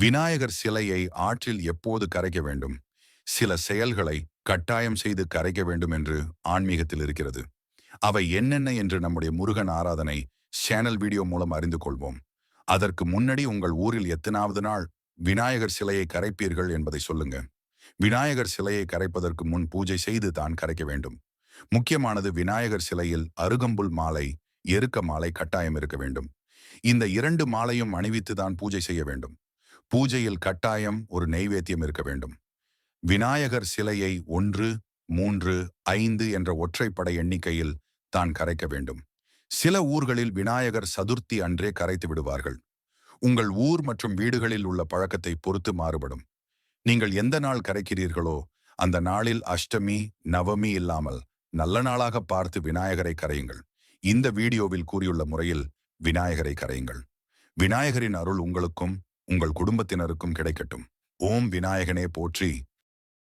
விநாயகர் சிலையை ஆற்றில் எப்போது கரைக்க வேண்டும்? சில செயல்களை கட்டாயம் செய்து கரைக்க வேண்டும் என்று ஆன்மீகத்தில் இருக்கிறது. அவை என்னென்ன என்று நம்முடைய முருகன் ஆராதனை சேனல் வீடியோ மூலம் அறிந்து கொள்வோம். அதற்கு முன்னாடி உங்கள் ஊரில் எத்தனாவது நாள் விநாயகர் சிலையை கரைப்பீர்கள் என்பதை சொல்லுங்க. விநாயகர் சிலையை கரைப்பதற்கு முன் பூஜை செய்து தான் கரைக்க வேண்டும். முக்கியமானது விநாயகர் சிலையில் அருகம்புல் மாலை எருக்க மாலை கட்டாயம் இருக்க வேண்டும். இந்த இரண்டு மாலையும் அணிவித்து தான் பூஜை செய்ய வேண்டும். பூஜையில் கட்டாயம் ஒரு நெய்வேத்தியம் இருக்க வேண்டும். விநாயகர் சிலையை ஒன்று மூன்று ஐந்து என்ற ஒற்றைப்படை எண்ணிக்கையில் தான் கரைக்க வேண்டும். சில ஊர்களில் விநாயகர் சதுர்த்தி அன்றே கரைத்து விடுவார்கள். உங்கள் ஊர் மற்றும் வீடுகளில் உள்ள பழக்கத்தை பொறுத்து மாறுபடும். நீங்கள் எந்த நாள் கரைக்கிறீர்களோ அந்த நாளில் அஷ்டமி நவமி இல்லாமல் நல்ல நாளாக பார்த்து விநாயகரை கரையுங்கள். இந்த வீடியோவில் கூறியுள்ள முறையில் விநாயகரை கரையுங்கள். விநாயகரின் அருள் உங்களுக்கும் உங்கள் குடும்பத்தினருக்கும் கிடைக்கட்டும். ஓம் விநாயகனே போற்றி.